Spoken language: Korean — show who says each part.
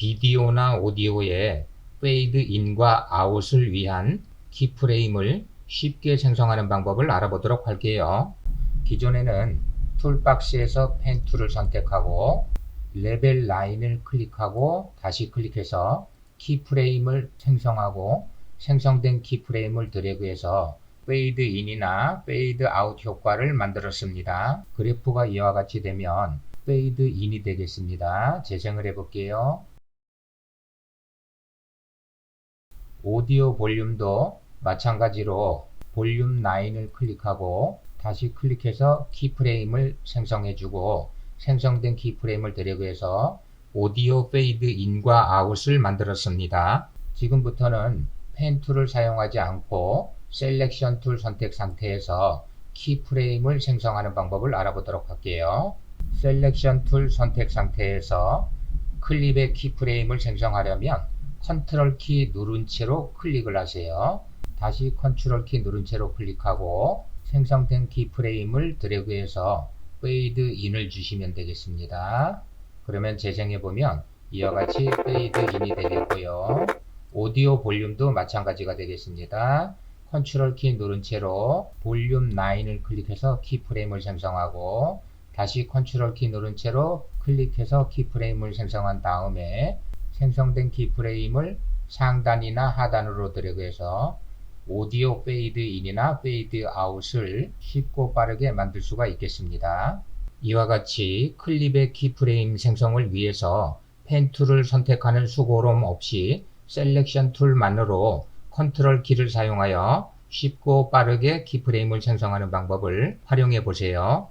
Speaker 1: 비디오나 오디오의 페이드 인과 아웃을 위한 키프레임을 쉽게 생성하는 방법을 알아보도록 할게요. 기존에는 툴박스에서 펜 툴을 선택하고 레벨 라인을 클릭하고 다시 클릭해서 키프레임을 생성하고 생성된 키프레임을 드래그해서 페이드 인이나 페이드 아웃 효과를 만들었습니다. 그래프가 이와 같이 되면 페이드 인이 되겠습니다. 재생을 해볼게요. 오디오 볼륨도 마찬가지로 볼륨 라인을 클릭하고 다시 클릭해서 키프레임을 생성해주고 생성된 키프레임을 드래그해서 오디오 페이드 인과 아웃을 만들었습니다. 지금부터는 펜 툴을 사용하지 않고 셀렉션 툴 선택 상태에서 키프레임을 생성하는 방법을 알아보도록 할게요. 셀렉션 툴 선택 상태에서 클립의 키프레임을 생성하려면 컨트롤 키 누른 채로 클릭을 하세요. 다시 컨트롤 키 누른 채로 클릭하고 생성된 키프레임을 드래그해서 페이드 인을 주시면 되겠습니다. 그러면 재생해 보면 이와 같이 페이드 인이 되겠고요. 오디오 볼륨도 마찬가지가 되겠습니다. 컨트롤 키 누른 채로 볼륨 라인을 클릭해서 키프레임을 생성하고 다시 컨트롤 키 누른 채로 클릭해서 키프레임을 생성한 다음에 생성된 키프레임을 상단이나 하단으로 드래그해서 오디오 페이드 인이나 페이드 아웃을 쉽고 빠르게 만들 수가 있겠습니다. 이와 같이 클립의 키프레임 생성을 위해서 펜 툴을 선택하는 수고로움 없이 셀렉션 툴만으로 컨트롤 키를 사용하여 쉽고 빠르게 키프레임을 생성하는 방법을 활용해 보세요.